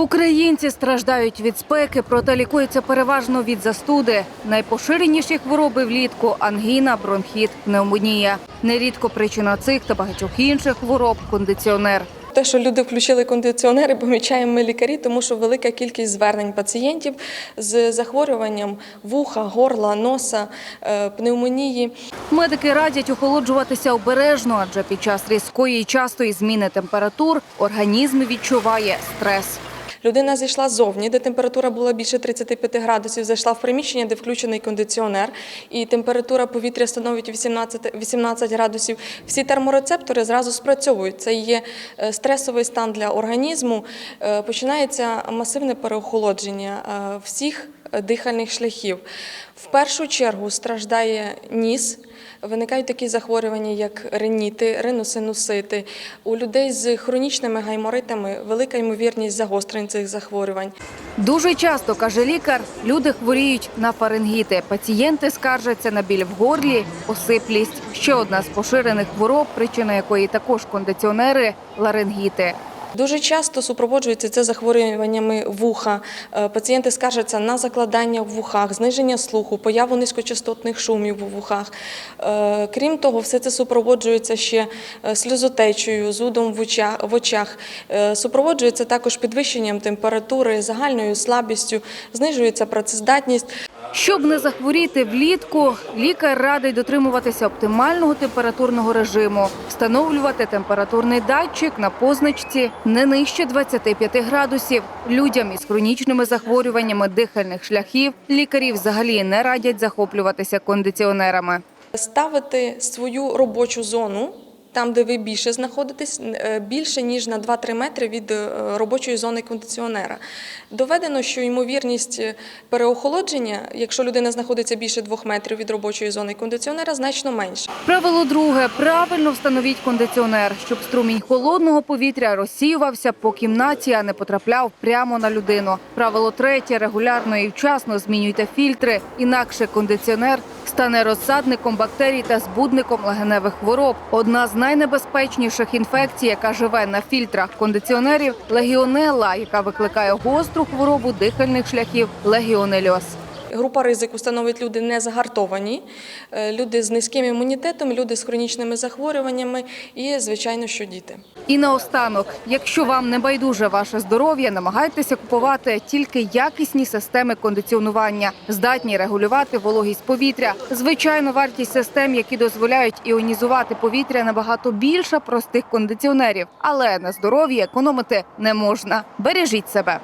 Українці страждають від спеки, проте лікуються переважно від застуди. Найпоширеніші хвороби влітку ангіна, бронхіт, пневмонія. Нерідко причина цих та багатьох інших хвороб кондиціонер. Те, що люди включили кондиціонери, помічаємо ми лікарі, тому що велика кількість звернень пацієнтів з захворюванням вуха, горла, носа, е, пневмонії. Медики радять охолоджуватися обережно, адже під час різкої і частої зміни температур організм відчуває стрес. Людина зайшла ззовні, де температура була більше 35 градусів, зайшла в приміщення, де включений кондиціонер, і температура повітря становить 18, 18 градусів. Всі терморецептори зразу спрацьовують. Це є е, стресовий стан для організму. Е, Починається масивне переохолодження е, всіх дихальних шляхів. В першу чергу страждає ніс. Виникають такі захворювання, як реніти, риносинусити. У людей з хронічними гайморитами велика ймовірність загострень цих захворювань. Дуже часто, каже лікар, люди хворіють на фарингіти. Пацієнти скаржаться на біль в горлі, осиплість. Ще одна з поширених хвороб, причина якої також кондиціонери ларингіти. Дуже часто супроводжується це захворюваннями вуха. Е, Пацієнти скаржаться на закладання в вухах, зниження слуху, появу низькочастотних шумів у вухах. Е, Крім того, все це супроводжується ще е, сльозотечею, зудом в очах, Супроводжується також підвищенням температури, загальною слабістю, знижується працездатність. Щоб не захворіти влітку, лікар радить дотримуватися оптимального температурного режиму, встановлювати температурний датчик на позначці не нижче 25 градусів. Людям із хронічними захворюваннями дихальних шляхів лікарі взагалі не радять захоплюватися кондиціонерами. Ставити свою робочу зону. Там, де ви більше знаходитесь, е, більше ніж на 2-3 метри від е, робочої зони кондиціонера. Доведено, що ймовірність е, переохолодження, якщо людина знаходиться більше 2 метрів від робочої зони кондиціонера, значно менше. Правило друге правильно встановіть кондиціонер, щоб струмінь холодного повітря розсіювався по кімнаті, а не потрапляв прямо на людину. Правило третє регулярно і вчасно змінюйте фільтри, інакше кондиціонер стане розсадником бактерій та збудником легеневих хвороб. Одна з найнебезпечніших інфекцій, яка живе на фільтрах кондиціонерів легіонела, яка викликає гостру хворобу дихальних шляхів легіонельоз. Група ризику становить люди не загартовані, е, люди з низьким імунітетом, люди з хронічними захворюваннями і, звичайно, що діти. І наостанок, якщо вам не байдуже ваше здоров'я, намагайтеся купувати тільки якісні системи кондиціонування, здатні регулювати вологість повітря. Звичайно, вартість систем, які дозволяють іонізувати повітря, набагато більша простих кондиціонерів, але на здоров'ї економити не можна. Бережіть себе.